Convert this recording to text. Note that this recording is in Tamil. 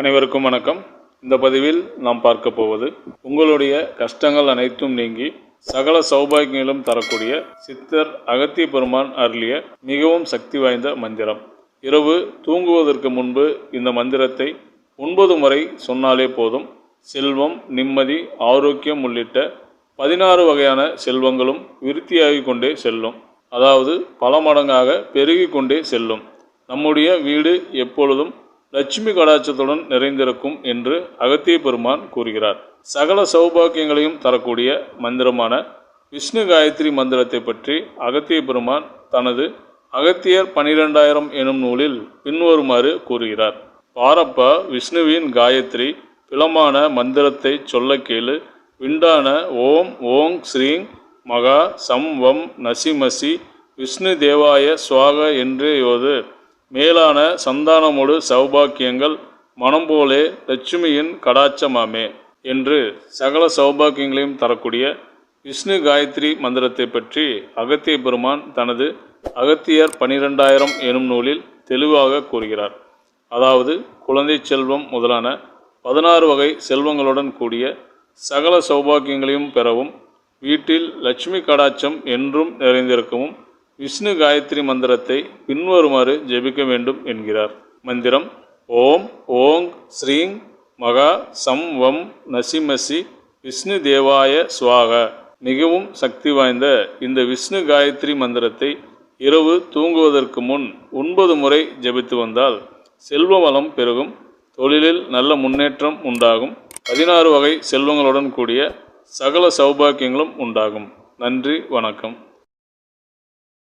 அனைவருக்கும் வணக்கம். இந்த பதிவில் நாம் பார்க்க போவது உங்களுடைய கஷ்டங்கள் அனைத்தும் நீங்கி சகல சௌபாகியங்களும் தரக்கூடிய சித்தர் அகத்திய பெருமான் அருளிய மிகவும் சக்தி வாய்ந்த மந்திரம். இரவு தூங்குவதற்கு முன்பு இந்த மந்திரத்தை ஒன்பது முறை சொன்னாலே போதும். செல்வம் நிம்மதி ஆரோக்கியம் உள்ளிட்ட பதினாறு வகையான செல்வங்களும் விருத்தியாகிக் கொண்டே செல்லும். அதாவது பல மடங்காக பெருகி கொண்டே செல்லும். நம்முடைய வீடு எப்பொழுதும் லட்சுமி கடாட்சத்துடன் நிறைந்திருக்கும் என்று அகத்திய பெருமான் கூறுகிறார். சகல சௌபாக்கியங்களையும் தரக்கூடிய மந்திரமான விஷ்ணு காயத்ரி மந்திரத்தை பற்றி அகத்திய பெருமான் தனது அகத்தியர் பனிரெண்டாயிரம் எனும் நூலில் பின்வருமாறு கூறுகிறார். பாரப்பா விஷ்ணுவின் காயத்ரி பிளமான மந்திரத்தை சொல்ல கேளு. விண்டான ஓம் ஓங் ஸ்ரீங் மகா சம் வம் நசிமசி விஷ்ணு தேவாய சுவாக என்றே யோது. மேலான சந்தானமொடு சௌபாக்கியங்கள் மனம் போலே லட்சுமியின் கடாச்சமாமே என்று சகல சௌபாக்கியங்களையும் தரக்கூடிய விஷ்ணு காயத்ரி மந்திரத்தை பற்றி அகத்திய பெருமான் தனது அகத்தியர் பனிரெண்டாயிரம் எனும் நூலில் தெளிவாக கூறுகிறார். அதாவது குழந்தை செல்வம் முதலான பதினாறு வகை செல்வங்களுடன் கூடிய சகல சௌபாக்கியங்களையும் பெறவும் வீட்டில் லட்சுமி கடாட்சம் என்றும் நிறைந்திருக்கவும் விஷ்ணு காயத்ரி மந்திரத்தை பின்வருமாறு ஜெபிக்க வேண்டும் என்கிறார். மந்திரம் ஓம் ஓங் ஸ்ரீங் மகா சம் வம் நசிமசி விஷ்ணு தேவாய சுவாக. மிகவும் சக்தி வாய்ந்த இந்த விஷ்ணு காயத்ரி மந்திரத்தை இரவு தூங்குவதற்கு முன் ஒன்பது முறை ஜெபித்து வந்தால் செல்வ வளம் பெருகும் தொழிலில் நல்ல முன்னேற்றம் உண்டாகும் பதினாறு வகை செல்வங்களுடன் கூடிய சகல சௌபாக்கியங்களும் உண்டாகும். நன்றி வணக்கம்.